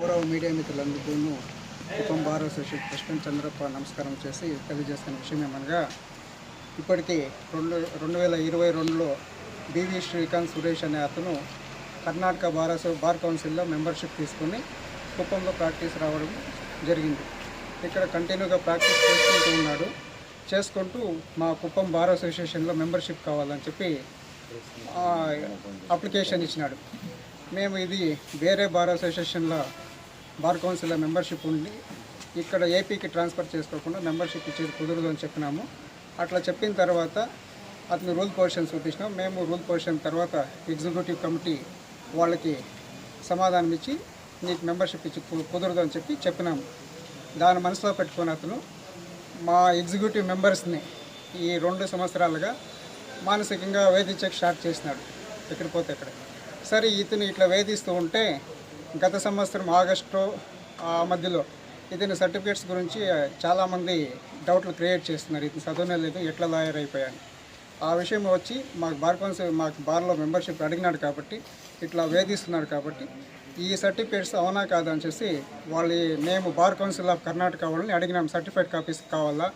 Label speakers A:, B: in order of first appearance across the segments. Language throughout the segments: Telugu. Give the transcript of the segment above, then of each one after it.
A: గౌరవ మీడియా మిత్రులందరికీ కుటుంబ బార్ అసోసియేషన్ కృష్ణ చంద్రప్ప నమస్కారం చేసి తెలియజేస్తున్న విషయం ఏమనగా ఇప్పటికీ రెండు రెండు వేల ఇరవై రెండులో బివి శ్రీకాంత్ సురేష్ అనే అతను కర్ణాటక బార్ బార్ కౌన్సిల్లో మెంబర్షిప్ తీసుకుని కుప్పంలో ప్రాక్టీస్ రావడం జరిగింది. ఇక్కడ కంటిన్యూగా ప్రాక్టీస్ చేసుకుంటూ ఉన్నాడు. చేసుకుంటూ మా కుప్పం బార్ అసోసియేషన్లో మెంబర్షిప్ కావాలని చెప్పి అప్లికేషన్ ఇచ్చినాడు. మేము ఇది వేరే బార్ అసోసియేషన్లో బార్ కౌన్సిల్లో మెంబర్షిప్ ఉండి ఇక్కడ ఏపీకి ట్రాన్స్ఫర్ చేసుకోకుండా మెంబర్షిప్ ఇచ్చేది కుదరదు అని చెప్పినాము. అట్లా చెప్పిన తర్వాత అతను రూల్ పొజిషన్ చూపించినాం. మేము రూల్ పొజిషన్ తర్వాత ఎగ్జిక్యూటివ్ కమిటీ వాళ్ళకి సమాధానం ఇచ్చి నీకు మెంబర్షిప్ ఇచ్చి కుదరదు అని చెప్పి చెప్పినాము. దాని మనసులో పెట్టుకొని అతను మా ఎగ్జిక్యూటివ్ మెంబర్స్ని ఈ రెండు సంవత్సరాలుగా మానసికంగా వేధించక స్టార్ట్ చేసినాడు. ఎక్కడ పోతే ఎక్కడ సరే ఇతను ఇట్లా వేధిస్తూ ఉంటే గత సంవత్సరం ఆగస్టు ఆ మధ్యలో ఇతని సర్టిఫికేట్స్ గురించి చాలామంది డౌట్లు క్రియేట్ చేస్తున్నారు. ఇతను చదవనే లేదు ఎట్లా లాయర్ అయిపోయాను. ఆ విషయం వచ్చి మాకు బార్ కౌన్సిల్ మాకు బార్లో మెంబర్షిప్ అడిగినాడు కాబట్టి ఇట్లా వేధిస్తున్నాడు కాబట్టి ఈ సర్టిఫికేట్స్ అవునా కాదా అని చేసి వాళ్ళు మేము బార్ కౌన్సిల్ ఆఫ్ కర్ణాటక వాళ్ళని అడిగినాం. సర్టిఫైడ్ కాపీస్ కావాలా?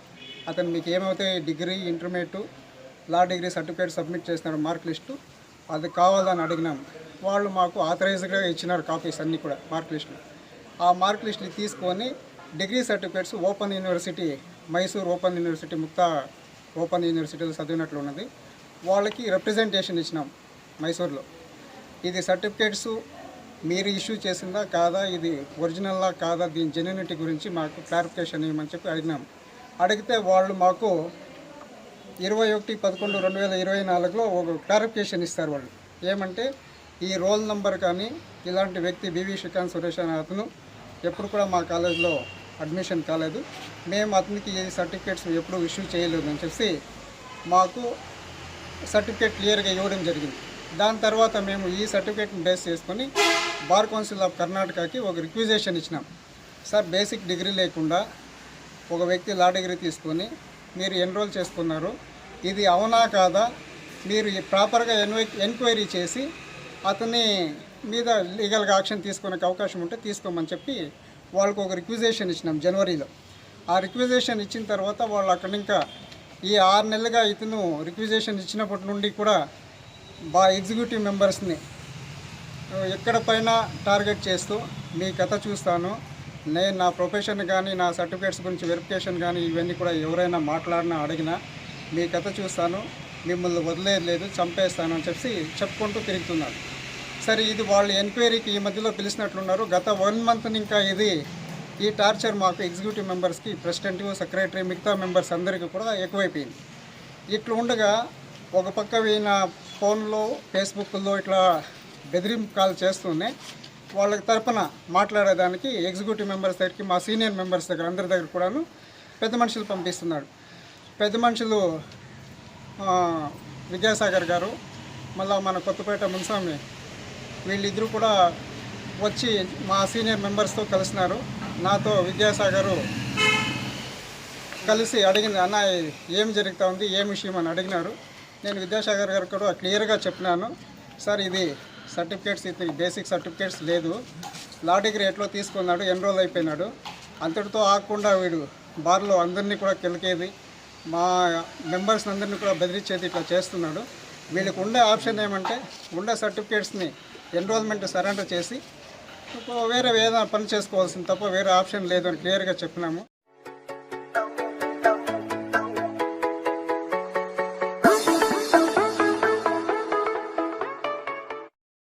A: అతను మీకు ఏమవుతాయి? Degree intermediate law degree certificate submit చేసినారు మార్క్ లిస్టు. అది కావాలని అడిగినాం. వాళ్ళు మాకు ఆథరైజ్డ్గా ఇచ్చినారు కాపీస్ అన్నీ కూడా మార్క్ లిస్టులు. ఆ మార్క్ లిస్టులు తీసుకొని degree certificates open university Mysore open university Mukta open యూనివర్సిటీలో చదివినట్లు ఉన్నది. వాళ్ళకి రిప్రజెంటేషన్ ఇచ్చినాం మైసూర్లో. ఇది సర్టిఫికేట్స్ మీరు ఇష్యూ చేసిందా కాదా ఇది ఒరిజినల్లా కాదా దీని జెన్యునిటీ గురించి మాకు క్లారిఫికేషన్ ఇవ్వమని చెప్పి అడిగినాం. అడిగితే వాళ్ళు మాకు ఇరవై ఒకటి పదకొండు రెండు వేల ఇరవై నాలుగులో ఒక క్లారిఫికేషన్ ఇస్తారు వాళ్ళు. ఏమంటే ఈ రోల్ నంబర్ కానీ ఇలాంటి వ్యక్తి బీవీ శ్రీకాంత్ సురేష్ అనే అతను ఎప్పుడు కూడా మా కాలేజ్లో అడ్మిషన్ కాలేదు. మేము అతనికి ఈ సర్టిఫికేట్స్ ఎప్పుడు ఇష్యూ చేయలేదని చెప్పి మాకు సర్టిఫికేట్ క్లియర్గా ఇవ్వడం జరిగింది. దాని తర్వాత మేము ఈ సర్టిఫికేట్ని బేస్ చేసుకొని బార్ కౌన్సిల్ ఆఫ్ కర్ణాటకకి ఒక రిక్విజేషన్ ఇచ్చినాం. సార్ బేసిక్ డిగ్రీ లేకుండా ఒక వ్యక్తి లా డిగ్రీ తీసుకొని మీరు ఎన్రోల్ చేసుకున్నారు ఇది అవునా కాదా? మీరు ప్రాపర్గా ఎన్వై ఎంక్వైరీ చేసి అతని మీద లీగల్గా యాక్షన్ తీసుకునే అవకాశం ఉంటే తీసుకోమని చెప్పి వాళ్ళకు ఒక రిక్విజేషన్ ఇచ్చినాం జనవరిలో. ఆ రిక్విజేషన్ ఇచ్చిన తర్వాత వాళ్ళు అక్కడ ఇంకా ఈ ఆరు నెలలుగా ఇతను రిక్విజేషన్ ఇచ్చినప్పటి నుండి కూడా బా ఎగ్జిక్యూటివ్ మెంబర్స్ని ఎక్కడ పైన టార్గెట్ చేస్తూ మీ కథ చూస్తాను. నేను నా ప్రొఫెషన్ కానీ నా సర్టిఫికేట్స్ గురించి వెరిఫికేషన్ కానీ ఇవన్నీ కూడా ఎవరైనా మాట్లాడినా అడిగినా మీ కథ చూస్తాను. మిమ్మల్ని వదిలేదు లేదు చంపేస్తాను అని చెప్పి చెప్పుకుంటూ తిరుగుతున్నాను సరే ఇది వాళ్ళు ఎంక్వైరీకి ఈ మధ్యలో పిలిచినట్లున్నారు. గత వన్ మంత్ ఇంకా ఇది ఈ టార్చర్ మాకు ఎగ్జిక్యూటివ్ మెంబర్స్కి ప్రెసిడెంట్ సెక్రటరీ మిగతా మెంబర్స్ అందరికీ కూడా ఎక్కువైపోయింది. ఇట్లా ఉండగా ఒక పక్క ఈయన ఫోన్లో ఫేస్బుక్లో ఇట్లా బెదిరింపు కాల్ చేస్తూనే వాళ్ళ తరపున మాట్లాడేదానికి ఎగ్జిక్యూటివ్ మెంబర్స్ దగ్గరికి మా సీనియర్ మెంబర్స్ దగ్గర అందరి దగ్గర కూడాను పెద్ద మనుషులు పంపిస్తున్నాడు. పెద్ద మనుషులు విద్యాసాగర్ గారు మళ్ళా మన కొత్తపేట మున్స్వామి వీళ్ళిద్దరూ కూడా వచ్చి మా సీనియర్ మెంబర్స్తో కలిసినారు. నాతో విద్యాసాగరు కలిసి అడిగింది అన్న ఏం జరుగుతూ ఉంది? ఏం విషయం? అని అడిగినారు. నేను విద్యాసాగర్ గారు కూడా క్లియర్గా చెప్పినాను. సార్ ఇది సర్టిఫికేట్స్ ఇది బేసిక్ సర్టిఫికేట్స్ లేదు. లా డిగ్రీ ఎట్లో తీసుకున్నాడు ఎన్రోల్ అయిపోయినాడు? అంతటితో ఆగకుండా వీడు బార్లో అందరినీ కూడా కెలికేది మా మెంబర్స్ అందరినీ కూడా బెదిరించేది ఇట్లా చేస్తున్నాడు. వీళ్ళకి ఉండే ఆప్షన్ ఏమంటే ఉండే సర్టిఫికేట్స్ని ఎన్రోల్మెంట్ సరెండర్ చేసి వేరే ఏదైనా పని చేసుకోవాల్సింది తప్ప వేరే ఆప్షన్ లేదు అని క్లియర్గా చెప్పినాము.